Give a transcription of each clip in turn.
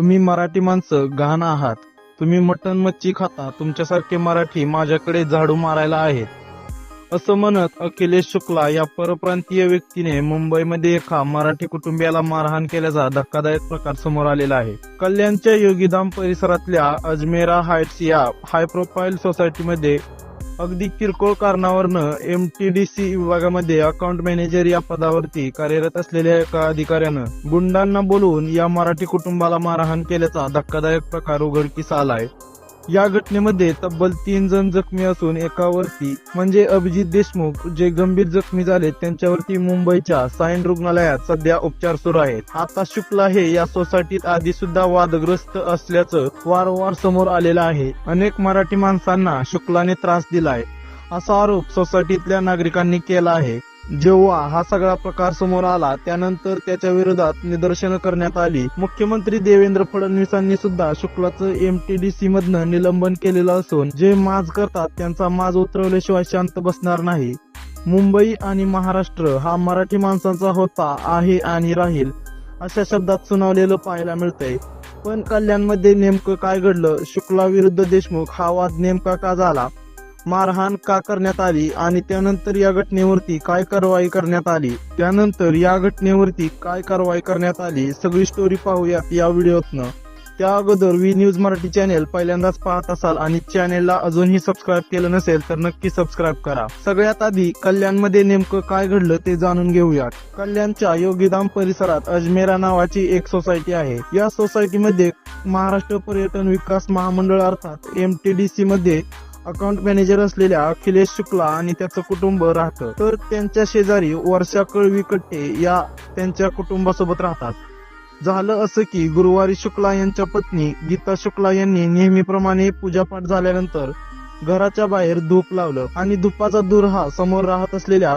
तुम्ही मराठी माणसं घाण आहात. तुम्ही मटण मच्छी खाता. तुमच्यासारखे मराठी माझ्याकडे झाडू मारायला आहेत. असं म्हणत अखिलेश शुक्ला या परप्रांतीय व्यक्तीने मुंबईमध्ये एका मराठी कुटुंबियाला मारहाण केल्याचा धक्कादायक प्रकार समोर आलेला आहे. कल्याणच्या योगीधाम परिसरातल्या अजमेरा हाईट्स या हाय प्रोफाईल सोसायटीमध्ये अगदी किरकोळ कारणावरनं एम टी डी सी विभागामध्ये अकाउंट मॅनेजर या पदावरती कार्यरत असलेल्या एका अधिकाऱ्यानं गुंडांना बोलवून या मराठी कुटुंबाला मारहाण केल्याचा धक्कादायक प्रकार उघडकीस आलाय. या घटनेमध्ये तब्बल तीन जण जखमी असून एकावरती म्हणजे अभिजित देशमुख जे गंभीर जखमी झाले त्यांच्यावरती मुंबईच्या सायन रुग्णालयात सध्या उपचार सुरू आहेत. आता शुक्ला हे या सोसायटीत आधी सुद्धा वादग्रस्त असल्याचं वारंवार समोर आलेलं आहे. अनेक मराठी माणसांना शुक्लाने त्रास दिलाय असा आरोप सोसायटीतल्या नागरिकांनी केला आहे. जेव्हा हा सगळा प्रकार समोर आला त्यानंतर त्याच्या विरोधात निदर्शनं करण्यात आली. मुख्यमंत्री देवेंद्र फडणवीसांनी सुद्धा शुक्लाचं एमटीडीसी मधनं निलंबन केलेलं असून जे माज करतात त्यांचा माज उतरवल्याशिवाय शांत बसणार नाही. मुंबई आणि महाराष्ट्र हा मराठी माणसांचा होता आहे आणि राहील अशा शब्दात सुनावलेलं पाहायला मिळतंय. पण कल्याणमध्ये नेमकं काय घडलं? शुक्ला विरुद्ध देशमुख हा वाद नेमका का झाला? मारहाण का करण्यात आली आणि त्यानंतर या घटनेवरती काय कारवाई करण्यात आली? त्यानंतर या घटनेवरती काय कारवाई करण्यात आली? सगळी स्टोरी पाहूयात या व्हिडिओतनं. त्या अगोदर वी न्यूज मराठी चॅनेल पहिल्यांदाच पाहत असाल आणि चॅनेलला अजूनही सबस्क्राईब केलं नसेल तर नक्की सबस्क्राईब करा. सगळ्यात आधी कल्याणमध्ये नेमकं काय घडलं ते जाणून घेऊयात. कल्याणच्या योगीधाम परिसरात अजमेरा नावाची एक सोसायटी आहे. या सोसायटीमध्ये महाराष्ट्र पर्यटन विकास महामंडळ अर्थात एम टी डी सी मध्ये अकाउंट मॅनेजर असलेल्या अखिलेश शुक्ला आणि त्याचं कुटुंब राहतं. तर त्यांच्या शेजारी वर्षा कळवी कट्टे या त्यांच्या कुटुंबासोबत राहतात. झालं असं की गुरुवारी शुक्ला यांच्या पत्नी गीता शुक्ला यांनी नेहमीप्रमाणे पूजापाठ झाल्यानंतर घराच्या बाहेर धूप लावलं आणि धुपाचा दूर हा समोर राहत असलेल्या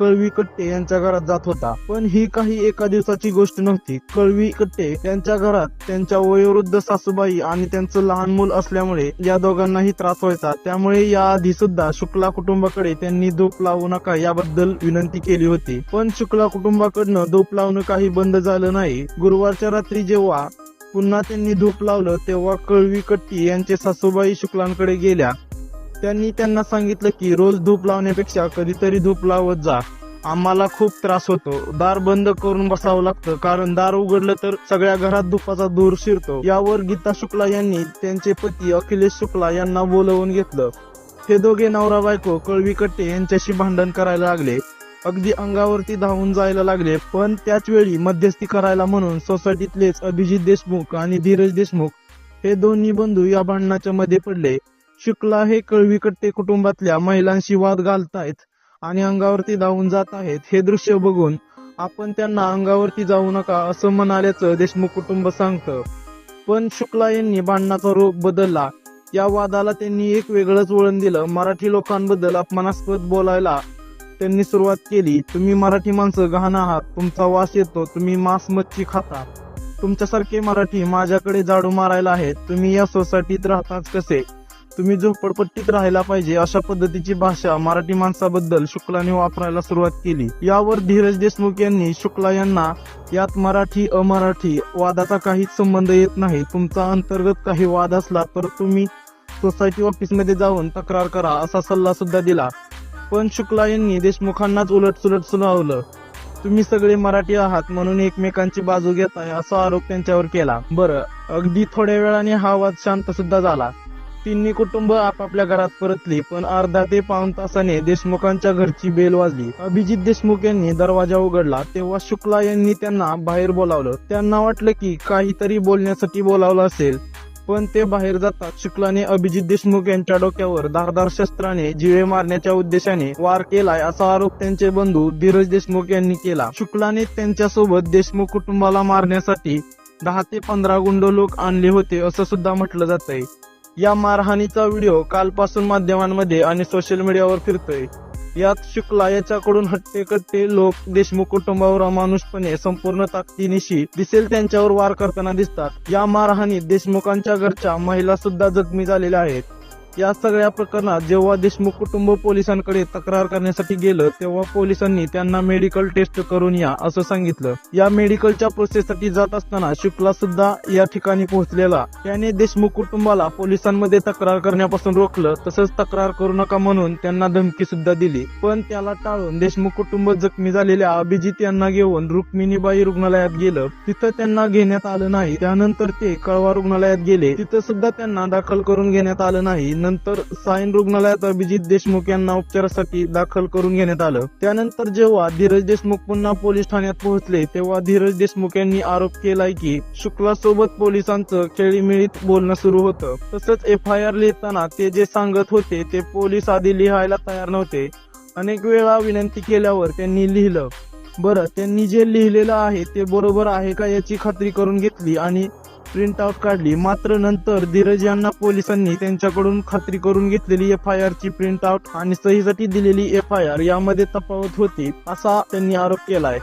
कळवी कट्टे यांच्या घरात जात होता. पण ही काही एका दिवसाची गोष्ट नव्हती. कळवी कट्टे यांच्या घरात त्यांच्या वयोवृद्ध सासूबाई आणि त्यांचं लहान मूल असल्यामुळे या दोघांनाही त्रास व्हायचा. त्यामुळे या आधी सुद्धा शुक्ला कुटुंबाकडे त्यांनी धूप लावू नका याबद्दल विनंती केली होती. पण शुक्ला कुटुंबाकडनं धूप लावणं काही बंद झालं नाही. गुरुवारच्या रात्री जेव्हा पुन्हा त्यांनी धूप लावलं तेव्हा कळवी कट्टी यांचे सासूबाई शुक्लांकडे गेल्या. त्यांनी त्यांना सांगितलं की रोज धूप लावण्यापेक्षा कधीतरी धूप लावत जा. आम्हाला खूप त्रास होतो. दार बंद करून बसावं लागतं कारण दार उघडलं तर सगळ्या घरात धुपाचा धूर शिरतो. यावर गीता शुक्ला यांनी त्यांचे पती अखिलेश शुक्ला यांना बोलवून घेतलं. हे दोघे नवरा बायको कळवी कट्टे यांच्याशी भांडण करायला लागले. अगदी अंगावरती धावून जायला लागले पण त्याच वेळी मध्यस्थी करायला म्हणून सोसायटीतलेच अभिजित देशमुख आणि धीरज देशमुख हे दोन्ही बंधू या भांडणाच्या मध्ये पडले. शुक्ला हे कळवीकट्टे कुटुंबातल्या महिलांशी वाद घालतायत आणि अंगावरती धावून जात आहेत हे दृश्य बघून आपण त्यांना अंगावरती जाऊ नका असं म्हणाल्याचं देशमुख कुटुंब सांगतं. पण शुक्ला यांनी भांडणाचा रोग बदलला. या वादाला त्यांनी एक वेगळंच वळण दिलं. मराठी लोकांबद्दल अपमानास्पद बोलायला त्यांनी सुरुवात केली. तुम्ही मराठी माणसं गहाण आहात. तुमचा वास येतो. तुम्ही मांस मच्छी खाता. तुमच्यासारखे मराठी माझ्याकडे जाडू मारायला आहेत. तुम्ही या सोसायटीत राहताच कसे? तुम्ही झोपडपट्टीत राहायला पाहिजे अशा पद्धतीची भाषा मराठी माणसाबद्दल शुक्लाने वापरायला सुरुवात केली. यावर धीरज देशमुख यांनी शुक्ला यांना यात मराठी अमराठी वादाचा काहीच संबंध येत नाही. तुमचा अंतर्गत काही वाद असला तर तुम्ही सोसायटी ऑफिसमध्ये जाऊन तक्रार करा असा सल्ला सुद्धा दिला. पण शुक्ला यांनी देशमुखांनाच उलट सुलट सुनावलं. तुम्ही सगळे मराठी आहात म्हणून एकमेकांची बाजू घेताय असा आरोप त्यांच्यावर केला. बरं अगदी थोड्या वेळाने हा वाद शांत सुद्धा झाला. तिन्ही कुटुंब आपापल्या घरात परतली पण अर्धा ते पाऊन तासाने देशमुखांच्या घरची बेल वाजली. अभिजित देशमुख यांनी दरवाजा उघडला तेव्हा शुक्ला यांनी त्यांना बाहेर बोलावलं. त्यांना वाटलं की काहीतरी बोलण्यासाठी बोलावलं असेल पण ते बाहेर जातात. शुक्लाने अभिजित देशमुख यांच्या डोक्यावर धारदार शस्त्राने जिवे मारण्याच्या उद्देशाने वार केलाय असा आरोप त्यांचे बंधू धीरज देशमुख यांनी केला. शुक्लाने त्यांच्यासोबत देशमुख कुटुंबाला मारण्यासाठी दहा ते पंधरा गुंड लोक आणले होते असं सुद्धा म्हटलं जातंय. या मारहाणीचा व्हिडिओ कालपासून माध्यमांमध्ये आणि सोशल मीडियावर फिरतोय. यात शुक्ला याच्याकडून हट्टेकट्टे लोक देशमुख कुटुंबावर अमानुषपणे संपूर्ण ताकदीनिशी दिसेल त्यांच्यावर वार करताना दिसतात. या मारहाणीत देशमुखांच्या घरच्या महिला सुद्धा जखमी झालेल्या आहेत. या सगळ्या प्रकरणात जेव्हा देशमुख कुटुंब पोलिसांकडे तक्रार करण्यासाठी गेलं तेव्हा पोलिसांनी त्यांना मेडिकल टेस्ट करून या असं सांगितलं. या मेडिकलच्या प्रोसेससाठी जात असताना शुक्ला सुद्धा या ठिकाणी पोहोचलेला. त्याने देशमुख कुटुंबाला पोलिसांमध्ये तक्रार करण्यापासून रोखलं तसंच तक्रार करू नका म्हणून त्यांना धमकी सुद्धा दिली. पण त्याला टाळून देशमुख कुटुंब जखमी झालेल्या अभिजित यांना घेऊन रुक्मिणीबाई रुग्णालयात गेलं. तिथं त्यांना घेण्यात आलं नाही. त्यानंतर ते कळवा रुग्णालयात गेले. तिथं सुद्धा त्यांना दाखल करून घेण्यात आलं नाही. नंतर सायन रुग्णालयात अभिजित देशमुख यांना उपचारासाठी दाखल करून घेण्यात आलं. त्यानंतर जेव्हा धीरज देशमुख पुन्हा पोलीस ठाण्यात पोहोचले तेव्हा धीरज देशमुख यांनी आरोप केलाय की शुक्ला सोबत पोलिसांचं खेळीमेळीत बोलणं सुरू होतं. तसंच एफ आय आर लिहिताना ते जे सांगत होते ते पोलीस आधी लिहायला तयार नव्हते. अनेक वेळा विनंती केल्यावर त्यांनी लिहिलं बरं त्यांनी जे लिहिलेलं आहे ते बरोबर आहे का याची खात्री करून घेतली आणि प्रिंट आउट काढली? मात्र नंतर धीरज यांना पोलिसांनी त्यांच्याकडून खात्री करून घेतलेली एफ आय आर ची प्रिंट आउट आणि सहीसाठी दिलेली एफ आय आर यामध्ये तफावत होती असा त्यांनी आरोप केलाय.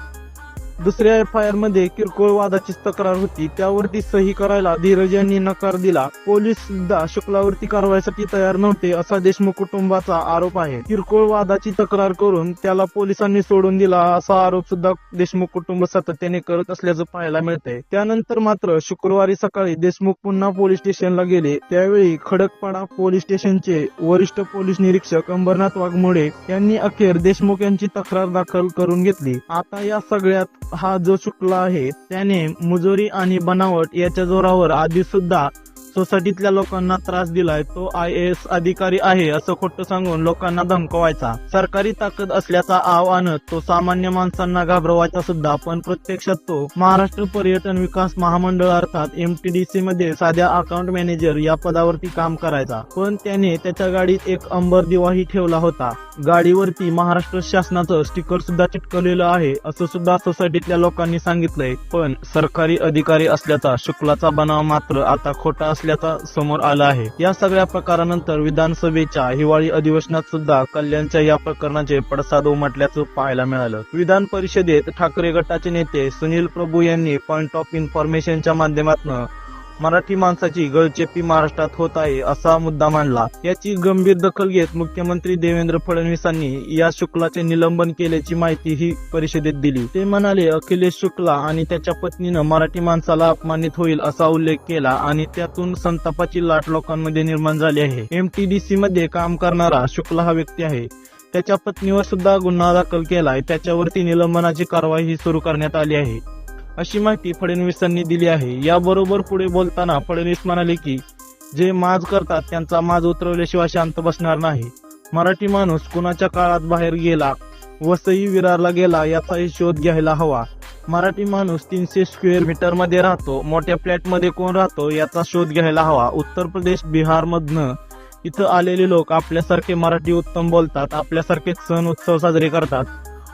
दुसऱ्या एफ आय आरमध्ये किरकोळ वादाची तक्रार होती. त्यावरती सही करायला धीरज यांनी नकार दिला. पोलीस सुद्धा शुक्लावरती कारवाईसाठी तयार नव्हते असा देशमुख कुटुंबाचा आरोप आहे. किरकोळ वादाची तक्रार करून त्याला पोलिसांनी सोडून दिला असा आरोप सुद्धा देशमुख कुटुंब सातत्याने करत असल्याचं पाहायला मिळतंय. त्यानंतर मात्र शुक्रवारी सकाळी देशमुख पुन्हा पोलीस स्टेशनला गेले. त्यावेळी खडकपाडा पोलीस स्टेशनचे वरिष्ठ पोलीस निरीक्षक अंबरनाथ वाघमोडे यांनी अखेर देशमुख यांची तक्रार दाखल करून घेतली. आता या सगळ्यात हा जो शुक्ला आहे त्याने मुजोरी आणि बनावट याच्या जोरावर आधी सुद्धा सोसायटीतल्या लोकांना त्रास दिलाय. तो आय एस अधिकारी आहे असं खोटं सांगून लोकांना धमकवायचा. सरकारी ताकद असल्याचा आव आणत तो सामान्य माणसांना घाबरवायचा सुद्धा पण प्रत्यक्षात तो महाराष्ट्र पर्यटन विकास महामंडळ अर्थात एमटीडीसी मध्ये साध्या अकाउंट मॅनेजर या पदावरती काम करायचा. पण त्याने त्याच्या गाडीत एक अंबर दिवाही ठेवला होता. गाडीवरती महाराष्ट्र शासनाचं स्टिकर सुद्धा चिटकवलेलं आहे असं सुद्धा सोसायटीतल्या लोकांनी सांगितलंय. पण सरकारी अधिकारी असल्याचा शुक्लाचा बनाव मात्र आता खोटा असल्याचा समोर आला आहे. या सगळ्या प्रकारानंतर विधानसभेच्या हिवाळी अधिवेशनात सुद्धा कल्याणच्या या प्रकरणाचे पडसाद उमटल्याचं पाहायला मिळालं. विधान परिषदेत ठाकरे गटाचे नेते सुनील प्रभू यांनी पॉइंट ऑफ इन्फॉर्मेशनच्या माध्यमातून मराठी माणसाची गळचेपी महाराष्ट्रात होत आहे असा मुद्दा मांडला. याची गंभीर दखल घेत मुख्यमंत्री देवेंद्र फडणवीसांनी या शुक्लाचे निलंबन केल्याची माहिती ही परिषदेत दिली. ते म्हणाले अखिलेश शुक्ला आणि त्याच्या पत्नीनं मराठी माणसाला अपमानित होईल असा उल्लेख केला आणि त्यातून संतापाची लाट लोकांमध्ये निर्माण झाली आहे. एमटीडीसी मध्ये काम करणारा शुक्ला हा व्यक्ती आहे. त्याच्या पत्नीवर सुद्धा गुन्हा दाखल केलाय. त्याच्यावरती निलंबनाची कारवाई ही सुरू करण्यात आली आहे. अशी माहिती फडणवीसांनी दिली आहे. याबरोबर पुढे बोलताना फडणवीस म्हणाले की जे माज करतात त्यांचा माज उतरवल्याशिवाय शांत बसणार नाही. मराठी माणूस कुणाच्या काळात बाहेर गेला वसई विरारला गेला याचाही शोध घ्यायला हवा. मराठी माणूस तीनशे स्क्वेअर मीटरमध्ये राहतो मोठ्या फ्लॅटमध्ये कोण राहतो याचा शोध घ्यायला हवा. उत्तर प्रदेश बिहार मधनं इथं आलेले लोक आपल्यासारखे मराठी उत्तम बोलतात आपल्यासारखे सण उत्सव साजरे करतात.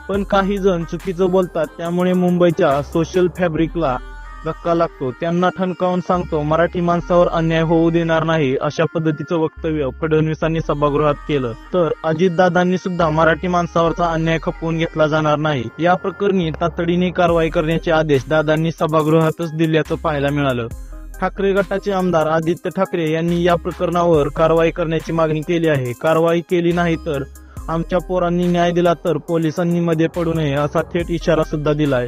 पण काही जण चुकीचं बोलतात त्यामुळे मुंबईच्या सोशल फॅब्रिकला धक्का लागतो. त्यांना ठणकावून सांगतो मराठी माणसावर अन्याय होऊ देणार नाही अशा पद्धतीचं वक्तव्य फडणवीसांनी सभागृहात केलं. तर अजितदादांनी सुद्धा मराठी माणसावरचा अन्याय खपवून घेतला जाणार नाही. या प्रकरणी तातडीने कारवाई करण्याचे आदेश दादांनी सभागृहातच दिल्याचं पाहायला मिळालं. ठाकरे गटाचे आमदार आदित्य ठाकरे यांनी या प्रकरणावर कारवाई करण्याची मागणी केली आहे. कारवाई केली नाही तर आमच्या पोरांनी न्याय दिला तर पोलिसांनी मध्ये पडू नये असा थेट इशारा सुद्धा दिलाय.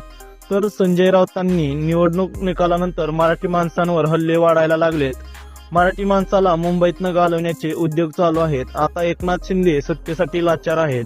तर संजय राऊतांनी निवडणूक निकालानंतर मराठी माणसांवर हल्ले वाढायला लागलेत. मराठी माणसाला मुंबईतनं घालवण्याचे उद्योग चालू आहेत. आता एकनाथ शिंदे सत्तेसाठी लाचार आहेत.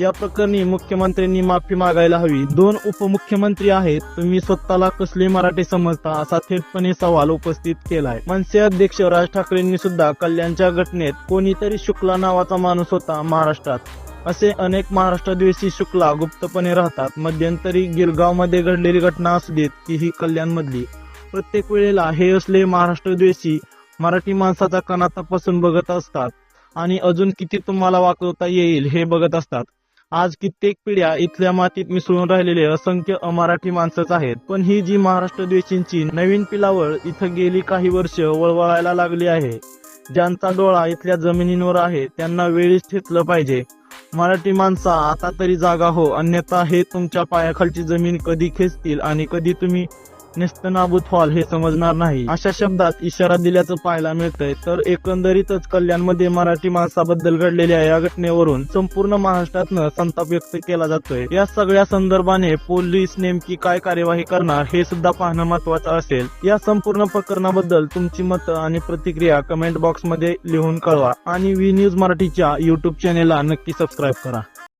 या प्रकरणी मुख्यमंत्र्यांनी माफी मागायला हवी. दोन उपमुख्यमंत्री आहेत. तुम्ही स्वतःला कसले मराठी समजता असा थेटपणे सवाल उपस्थित केलाय. मनसे अध्यक्ष राज ठाकरेंनी सुद्धा कल्याणच्या घटनेत कोणीतरी शुक्ला नावाचा माणूस होता महाराष्ट्रात. असे अनेक महाराष्ट्रद्वेषी शुक्ला गुप्तपणे राहतात. मध्यंतरी गिरगावमध्ये घडलेली घटना असू देत की ही कल्याण मधली प्रत्येक वेळेला हे असले महाराष्ट्रद्वेषी मराठी माणसाचा कणा तपासून बघत असतात. आणि अजून किती तुम्हाला वाकवता येईल हे बघत असतात. आज कित्येक पिढ्या इथल्या मातीत मिसळून राहिलेले असंख्य अमराठी माणसंच आहेत. पण ही जी महाराष्ट्र द्वेषींची नवीन पिलावळ इथं गेली काही वर्ष वळवळायला लागली आहे. ज्यांचा डोळा इथल्या जमिनींवर आहे त्यांना वेळीच ठेचलं पाहिजे. मराठी माणसा आता तरी जागा हो अन्यथा हे तुमच्या पायाखालची जमीन कधी खेचतील आणि कधी तुम्ही निस्तनाबूत व्हाल हे समजणार नाही. अशा शब्दात इशारा दिल्याचं पाहायला मिळतंय. तर एकंदरीतच कल्याणमध्ये मराठी माणसाबद्दल घडलेल्या या घटनेवरून संपूर्ण महाराष्ट्रातनं संताप व्यक्त केला जातोय. या सगळ्या संदर्भाने पोलीस नेमकी काय कार्यवाही करणार हे सुद्धा पाहणं महत्वाचं असेल. या संपूर्ण प्रकरणाबद्दल तुमची मतं आणि प्रतिक्रिया कमेंट बॉक्समध्ये लिहून कळवा. आणि व्ही न्यूज मराठीच्या युट्यूब चॅनेलला नक्की सबस्क्राईब करा.